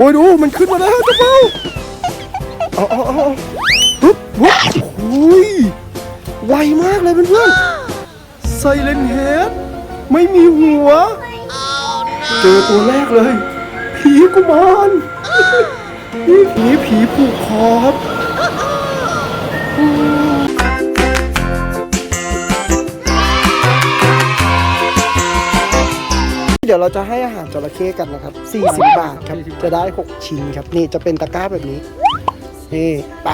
โอ้ยดูมันขึ้นมาแล้วเจ้าเป้าเอาเอาเอาเอฮึบฮึบโอ้ยไวมากเลยเพื่อนๆไซเลนเฮดไม่มีหัว เจอตัวแรกเลย ผีกุมารนี่ผีผีผูกคอครับ เดี๋ยวเราจะให้อาหารจระเข้กันนะครับ 40 บาทครับ จะได้ 6 ชิ้นครับ นี่จะเป็นตะกร้าแบบนี้ นี่ไป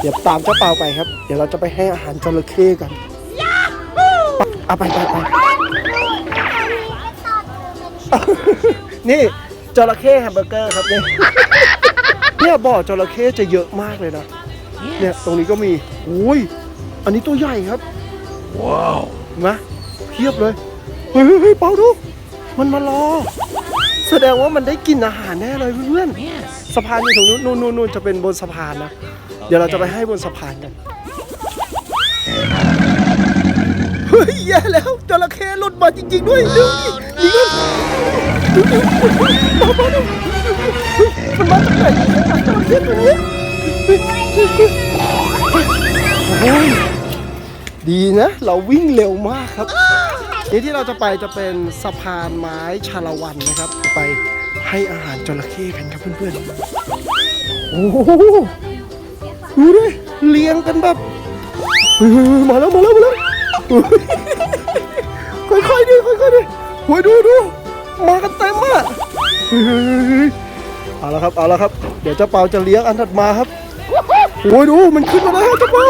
เดี๋ยวตามเจ้าเปาไปครับ เดี๋ยวเราจะไปให้อาหารจระเข้กันไปเอาไปไปไปนี่จระเข้แฮมเบอร์เกอร์ครับเนี่ยเนี่ยบ่อจระเข้จะเยอะมากเลยนะ เนี่ยตรงนี้ก็มีอุ้ย อันนี้ตัวใหญ่ครับ ว้าวนะเพียบเลย เฮ้ยเฮ้ยเฮ้ยเปาดู มันมารอ แสดงว่ามันได้กินอาหารแน่เลยเพื่อนๆสะพานอยู่ตรงนู้นนู่นนู่นนู่นจะเป็นบนสะพานนะ เดี๋ยวเราจะไปให้บนสะพานกันเฮ้ยแย่แล้วจระเข้หลุดมาจริง ๆ ด้วยดูดินี่กันดูดิมามาดูมันมาจากไหนเนี่ยจระเข้ตัวเนี้ยโอ้ยดีนะ เราวิ่งเร็วมากครับ นี่ที่เราจะไปจะเป็นสะพานไม้ชาละวันนะครับ ไปให้อาหารจระเข้กันครับเพื่อนๆ โอ้โหดูดิเลี้ยงกันแบบเฮ้ยๆๆมาแล้วมาแล้วมาแล้วเฮ้ยค่อยๆดิค่อยๆดิโอ้ยดูดูมากันเต็มอะเฮ้ยเอาละครับเอาละครับ เดี๋ยวเจ้าเปาจะเลี้ยงอันถัดมาครับโอ้ยดูมันขึ้นมาแล้วเจ้าเปา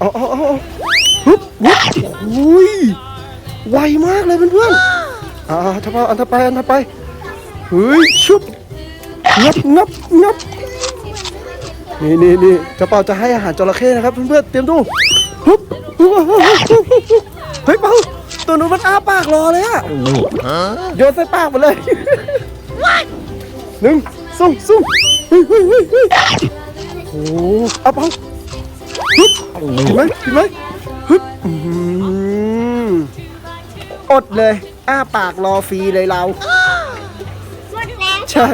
อาเอาเอาเอาฮึบฮึบโอ้ย ไวมากเลยเพื่อนๆอ่าถ้าไปอันถัดไปอันถัดไปเฮ้ยชุบงับงับงับนี่นี่นี่เจะเป่าจะให้อาหารจระเข้นะครับเพื่อนๆเตรียมดูฮึบฮึบฮึบฮึบฮึบฮึบเฮ้ยเปาตัวนู้นมันอ้าปากรอเลยอะโยนใส่ปากมาเลยหนึ่งสองสามเฮ้ยเฮ้ยเฮ้ยเฮ้ยโอ้โหเอาเปาฮึบเห็นไหมเห็นไหมฮึบ อืมอดเลย อ้าปากรอฟรีเลยเราหมดแล้วใช่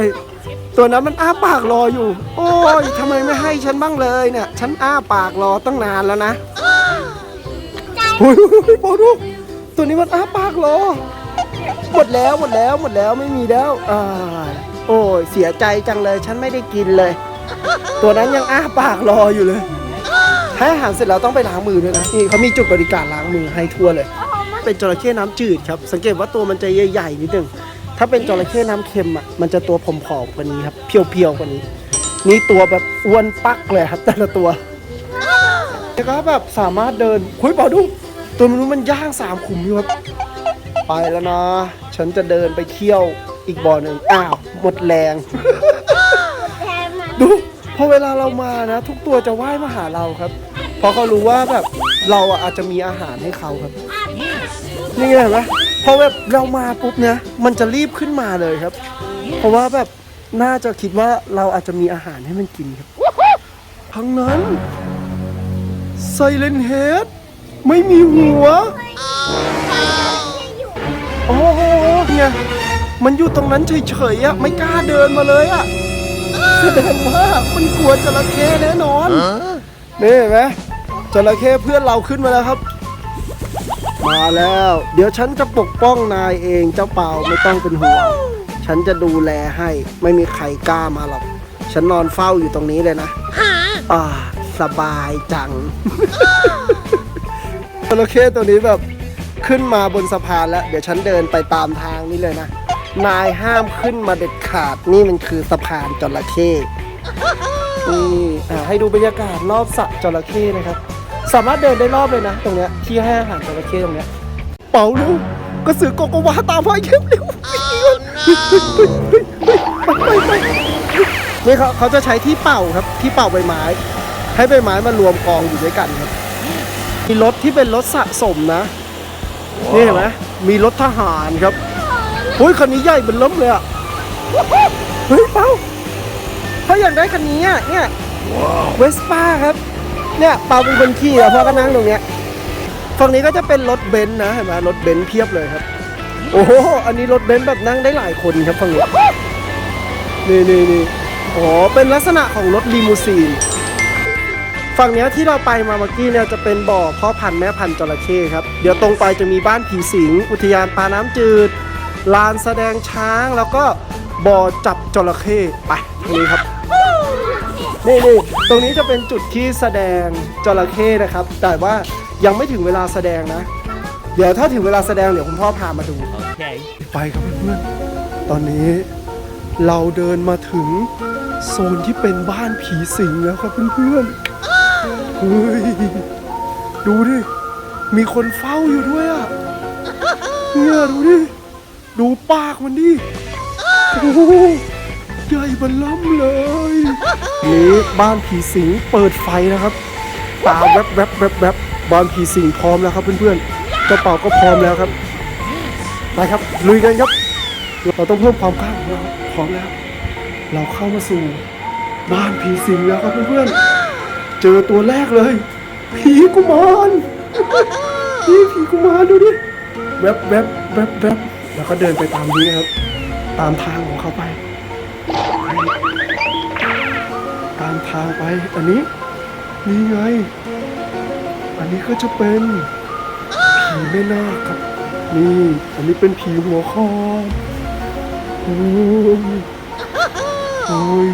ตัวนั้นมันอ้าปากรออยู่ โอ้ยทำไมไม่ให้ฉันบ้างเลยเนี่ยฉันอ้าปากรอตั้งนานแล้วนะโอ้ยโอ้ยดูตัวนี้มันอ้าปากรอ หมดแล้วหมดแล้วหมดแล้วไม่มีแล้วอ่าโอ้ยเสียใจจังเลย ฉันไม่ได้กินเลย ตัวนั้นยังอ้าปากรออยู่เลยให้อาหารเสร็จแล้วต้องไปล้างมือด้วยนะนี่เขามีจุดบริการล้างมือให้ทั่วเลย เป็นจระเข้น้ำจืดครับ สังเกตว่าตัวมันจะใหญ่ๆนิดนึง ถ้าเป็นจระเข้น้ำเค็มอะ มันจะตัวผอมๆกว่านี้ครับ เพียวๆกว่านี้ นี่ตัวแบบอ้วนปักเลยครับ แต่ละตัวแล้วก็แบบสามารถเดินคุยเปล่าดูตัวมันนู้นมันย่างสามขุมอยู่ครับ ไปแล้วนะ ฉันจะเดินไปเที่ยวอีกบ่อหนึ่งอ้าว หมดแรง ดูพอเวลาเรามานะ ทุกตัวจะว่ายมาหาเราครับ เพราะเขารู้ว่าแบบเราอะอาจจะมีอาหารให้เขาครับ นี่เห็นไหมพอแบบเรามาปุ๊บเนี่ยมันจะรีบขึ้นมาเลยครับ เพราะว่าแบบน่าจะคิดว่าเราอาจจะมีอาหารให้มันกินครับทั้งนั้นไซเลนเฮดไม่มีหัวโอ้โหเนี่ยมันอยู่ตรงนั้นเฉยๆอะไม่กล้าเดินมาเลยอะแสดงว่ามันกลัวจระเข้แน่นอนนี่เห็นไหมจระเข้เพื่อนเราขึ้นมาแล้วครับ มาแล้ว เดี๋ยวฉันจะปกป้องนายเองเจ้าเปล่าไม่ต้องเป็นห่วง ฉันจะดูแลให้ไม่มีใครกล้ามาหรอก ฉันนอนเฝ้าอยู่ตรงนี้เลยนะอ่าสบายจังจระเข้ตัวนี้แบบขึ้นมาบนสะพานแล้ว เดี๋ยวฉันเดินไปตามทางนี้เลยนะ นายห้ามขึ้นมาเด็ดขาดนี่มันคือสะพานจระเข้นี่อ่าให้ดูบรรยากาศรอบสระจระเข้นะครับ สามารถเดินได้รอบเลยนะ ตรงเนี้ยที่ให้อาหารจระเข้ตรงเนี้ยเป่าเร็วกระสือโกโกวาตามมาเย็บเร็วไปไปไปนี่เขาเขาจะใช้ที่เป่าครับที่เป่าใบไม้ ให้ใบไม้มารวมกองอยู่ด้วยกันครับมีรถที่เป็นรถสะสมนะนี่เห็นไหมมีรถทหารครับเฮ้ยคันนี้ใหญ่เป็นล้มเลยอะเฮ้ยเป่าถ้าอยากได้คันนี้อะเนี่ยเวสป้าครับ เนี่ยเปาเป็นคนขี่อะพ่อก็นั่งตรงเนี้ยฝั่งนี้ก็จะเป็นรถเบนซ์นะเห็นไหมรถเบนซ์เพียบเลยครับ โอ้โหอันนี้รถเบนซ์แบบนั่งได้หลายคนครับฝั่งนี้นี่นี่นี่อ๋อเป็นลักษณะของรถลีมูซีนฝั่งนี้ที่เราไปมาเมื่อกี้เนี่ยจะเป็นบ่อพาะพันธุ์แม่พันธุ์จระเข้ครับ เดี๋ยวตรงไปจะมีบ้านผีสิง อุทยานปลาน้ำจืด ลานแสดงช้างแล้วก็บ่อจับจระเข้ไปทางนี้ครับ นี่นี่ตรงนี้จะเป็นจุดที่แสดงจระเข้นะครับ แต่ว่ายังไม่ถึงเวลาแสดงนะ เดี๋ยวถ้าถึงเวลาแสดงเดี๋ยวคุณพ่อพามาดู Okay. ไปครับเพื่อนๆตอนนี้เราเดินมาถึงโซนที่เป็นบ้านผีสิงแล้วครับเพื่อนๆเฮ้ยดูดิ มีคนเฝ้าอยู่ด้วยอะเนี่ยดูดิ ดูปากมันดิโอ้โห ใหญ่บันล้ำเลยนี่บ้านผีสิงเปิดไฟนะครับ ตาแวบแวบแวบแวบบ้านผีสิงพร้อมแล้วครับเพื่อนๆกระเป๋าก็พร้อมแล้วครับไปครับลุยกันครับ เราต้องเพิ่มความกล้าของเราครับพร้อมแล้ว เราเข้ามาสู่บ้านผีสิงแล้วครับเพื่อนๆเจอตัวแรกเลย ผีกุมารนี่ผีกุมารดูดิแวบแวบแวบแวบแล้วก็เดินไปตามนี้นะครับ ตามทางของเขาไปางไป อันนี้นี่ไง อันนี้ก็จะเป็นผีแม่นาคครับ นี่ อันนี้เป็นผีหัวคอโอ้ยโอ้ย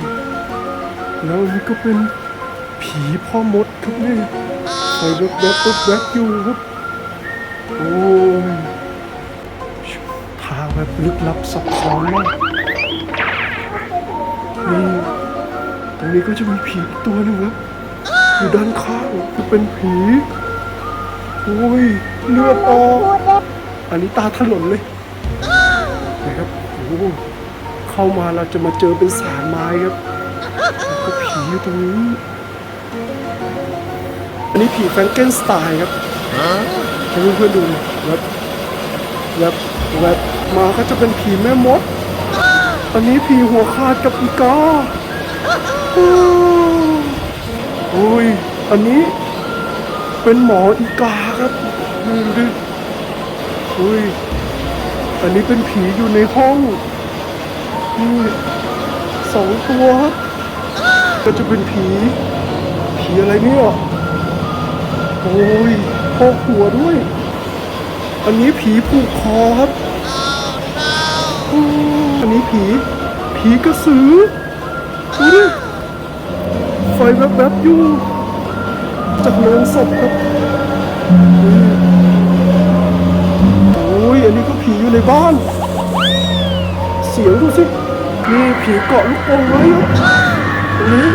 แล้วอันนี้ก็เป็นผีพ่อมดครับนี่ไฟแวบแวบแวบแวบอยู่ครับโอ้ยทางแบบลึกลับซับซ้อนมากนี่ รงนี้ก็จะมีผีอีกตัวหนึ่งครับอยู่ด้านข้างคือเป็นผีโอ้ยเลือดออกอันนี้ตาถลนเลยนะครับโอ้โหเข้ามาเราจะมาเจอเป็นสารไม้ครับแล้วก็ผีอยู่ตรงนี้ อันนี้ผีแฟรงเกนสไตน์ครับให้เพื่อนๆดูแบบแบบแบบมาก็จะเป็นผีแม่มด อันนี้ผีหัวขาดกับอีกาโอ้โอ้ย อันนี้เป็นหมออีกาครับดูดิอุ้ย อันนี้เป็นผีอยู่ในห้องนี่สองตัวครับก็จะเป็นผี ผีอะไรเนี่ยโอ้ยพกหัวด้วย อันนี้ผีผูกคอครับโอ้อันนี้ผี ผีกระสือ ไฟแวบๆอยู่ จากโลงศพครับนี่โอ้ยอันนี้ก็ผีอยู่ในบ้าน เสียงดูสินี่ผีเกาะลูกโป่งไว้ครับตรงนี้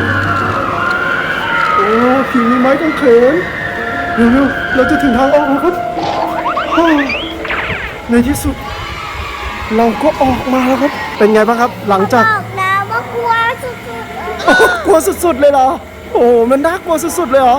โอ้ผีมีไม้กางเขนเร็วๆเราจะถึงทางออกแล้วครับฮ่าในที่สุด เราก็ออกมาแล้วครับ เป็นไงบ้างครับ หลังจากบอกแล้วว่ากลัวสุดๆเลย กลัวสุดๆเลยเหรอ โอ้โหมันน่ากลัวสุดๆเลยเหรอ